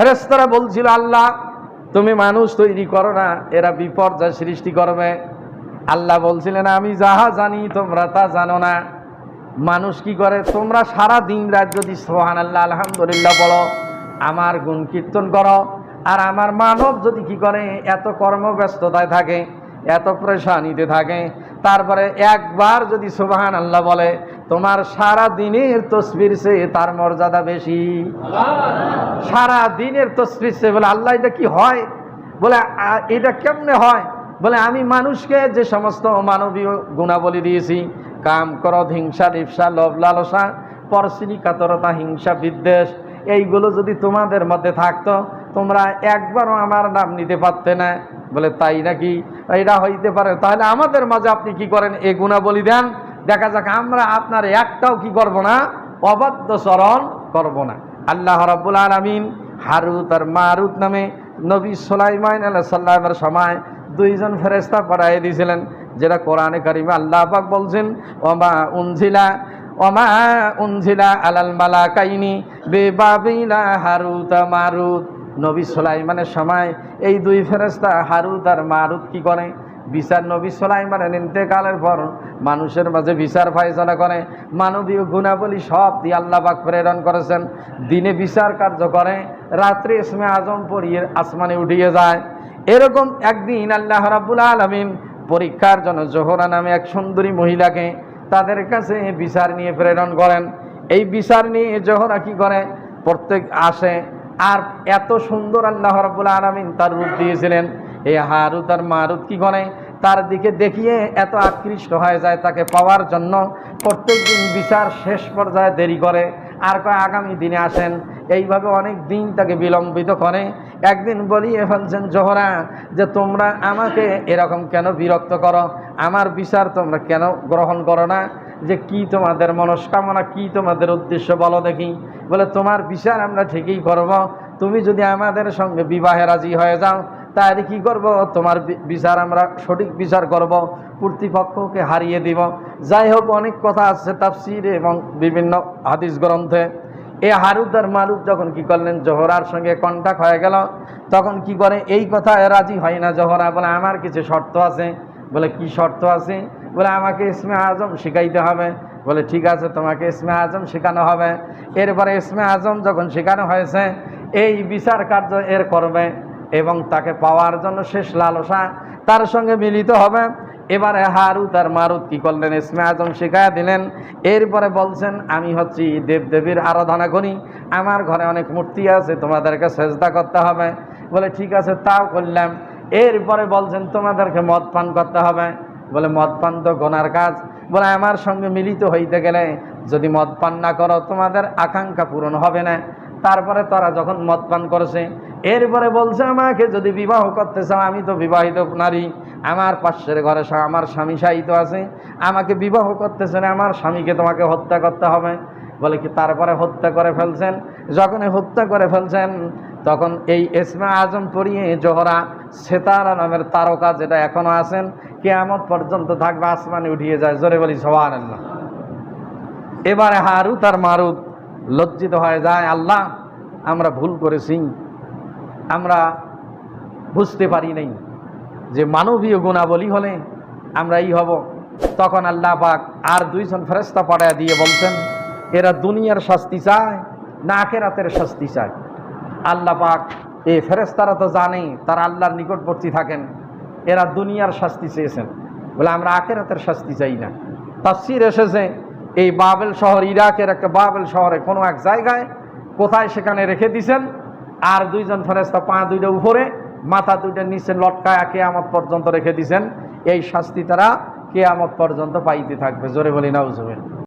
ফেরেস্তারা বলছিল, আল্লাহ, তুমি মানুষ তৈরি করো না, এরা বিপর্যয় সৃষ্টি করবে। আল্লাহ বলছিলেন, আমি যাহা জানি, তোমরা তা জানো না। মানুষ কি করে? তোমরা সারা দিন রাত যদি সোহান আল্লাহ আলহামদুলিল্লাহ বলো, আমার গুণ কীর্তন করো, আর আমার মানব যদি কি করে? এত কর্মব্যস্ততায় থাকে, এত প্রেশানিতে থাকে, তারপরে একবার যদি সোবাহান আল্লাহ বলে তোমার সারা দিনের তসবির সে তার মর্যাদা বেশি। সারা দিনের তসবির সে বলে, আল্লাহ, এটা কি হয়? বলে এটা কেমনে হয়? বলে, আমি মানুষকে যে সমস্ত মানবীয় গুণাবলী দিয়েছি, কাম ক্রোধ হিংসা রিপসা লোভ, লালসা পরশিনী কাতরতা, হিংসা, বিদ্বেষ, এইগুলো যদি তোমাদের মধ্যে থাকতো, তোমরা একবারও আমার নাম নিতে পারতে না। বলে, তাই নাকি? এটা হইতে পারে। তাহলে আমাদের মাঝে আপনি কি করেন? এই গুণাবলী দেন। দেখা যাক আমরা আপনার একটাও কি করব না? অবাধ্য চরণ করব না। আল্লাহ রাব্বুল আলামিন হারুত আর মারুত নামে নবী সোলাইমান আল্লাহ সাল্লামের সময় দুইজন ফেরেস্তা পাঠাই দিয়েছিলেন, যেটা কোরআনে কারিমে আল্লাহ পাক বলছেন, ওমা উনজিলা ওমা উনজিলা আলাল মালাকাইনি বেবাবিলা হারুত মারুত। নবী সোলাইমানের সময় এই দুই ফেরেস্তা হারুত আর মারুত কি করে? বিচার নবী সোলাইমানের ইন্তেকালের পর মানুষের মাঝে বিচার ফায়সলা করে। মানবীয় গুণাবলী সব দিয়ে আল্লাহবাক প্রেরণ করেছেন। দিনে বিচার কার্য করে, রাত্রে ইসমে আজম পড়িয়ে আসমানে উঠিয়ে যায়। এরকম একদিন আল্লাহ রাব্বুল আলমিন পরীক্ষার জন্য জোহরা নামে এক সুন্দরী মহিলাকে তাদের কাছে বিচার নিয়ে প্রেরণ করেন। এই বিচার নিয়ে জোহরা কি করে? প্রত্যেক আসে। আর এত সুন্দর আল্লাহ রাব্বুল আলমিন তার রূপ দিয়েছিলেন। এই হারুত আর মারুত কি করে তার দিকে দেখিয়ে এত আকৃষ্ট হয়ে যায় তাকে পাওয়ার জন্য। প্রত্যেক দিন বিচার শেষ পর্যায়ে দেরি করে। আর কয়, আগামী দিনে আসেন। এইভাবে অনেক দিন তাকে বিলম্বিত করে। একদিন বলিয়ে ফেলছেন, জোহরা, যে তোমরা আমাকে এরকম কেন বিরক্ত করো? আমার বিচার তোমরা কেন গ্রহণ করো না? যে কি তোমাদের মনস্কামনা, কি তোমাদের উদ্দেশ্য বলো দেখি। বলে, তোমার বিচার আমরা ঠিকই করব। তুমি যদি আমাদের সঙ্গে বিবাহে রাজি হয়ে যাও তাহলে কি করব? তোমার বিচার আমরা সঠিক বিচার করব, কর্তৃপক্ষকে হারিয়ে দিব। যাই হোক, অনেক কথা আছে তাফসির এবং বিভিন্ন হাদিস গ্রন্থে। এ হারুদ আর মারুদ যখন কি করলেন? জোহরার সঙ্গে কন্ট্যাক্ট হয়ে গেল। তখন কি করে? এই কথা রাজি হয় না জোহরা, বলে, আমার কিছু শর্ত আছে। বলে, কি শর্ত আছে? বলে, আমাকে ইসমে আজম শিখাইতে হবে। বলে, ঠিক আছে, তোমাকে ইসমে আজম শেখানো হবে। এরপরে ইসমে আজম যখন শেখানো হয়েছে, এই বিচার কার্য এর করবে। এবং তাকে পাওয়ার জন্য শেষ লালসা তার সঙ্গে মিলিত হবে। এবারে হারুত আর মারুত কি করলেন? ইসমে আজম শিখাইয়া দিলেন। এরপরে বলছেন, আমি হচ্ছি দেবদেবীর আরাধনা করি আমার ঘরে অনেক মূর্তি আছে, তোমাদেরকে সেজদা করতে হবে। বলে, ঠিক আছে, তাও করলাম। এরপরে বলছেন, তোমাদেরকে মদ পান করতে হবে। বলে, মদ পান তো গোনার কাজ। বলে, আমার সঙ্গে মিলিত হইতে গেলে যদি মদ পান না করো, তোমাদের আকাঙ্ক্ষা পূরণ হবে না। তারপরে তারা যখন মদ পান করেছে, এরপরে বলছে আমাকে যদি বিবাহ করতে চাও, আমি তো বিবাহিত নারী। আমার পাশের ঘরে আমার স্বামী সাহিত আছে, আমাকে বিবাহ করতেছে না আমার স্বামীকে তোমাকে হত্যা করতে হবে। বলে কি, তারপরে হত্যা করে ফেলছেন? যখনই হত্যা করে ফেলছেন, তখন এই এসমা আজম পড়িয়ে জোহরা সেতারা নামের তারকা যেটা এখনও আছেন, কেয়ামত পর্যন্ত থাকবে, আসমানে উঠিয়ে যায়। জোরে বলি সবার এবারে হারুত আর মারুত লজ্জিত হয়ে যায়, আল্লাহ, আমরা ভুল করেছি। আমরা বুঝতে পারি নাই যে মানবীয় গুণাবলী হলে আমরা এই হব। তখন আল্লাহ পাক আর দুইজন ফেরেস্তা পাড়ায় দিয়ে বলছেন, এরা দুনিয়ার শাস্তি চায় না আখেরাতের শাস্তি চায়? আল্লাহ পাক এই ফেরেস্তারা তো জানেই তারা আল্লাহর নিকটবর্তী থাকেন। এরা দুনিয়ার শাস্তি চেয়েছেন। বলে, আমরা আখেরাতের শাস্তি চাই না। তাফসির এসেছে এই বাবেল শহর ইরাকের একটা বাবেল শহরে কোনো এক জায়গায় কোথায় সেখানে রেখে দিছেন? আর দুইজন ফেরেস্তা পা দুইটা উপরে, মাথা দুইটা নিচে লটকায় কেয়ামত পর্যন্ত রেখে দিছেন। এই শাস্তি তারা কেয়ামত পর্যন্ত পাইতে থাকবে। জোরে বলি, নাউজুবিল্লাহ।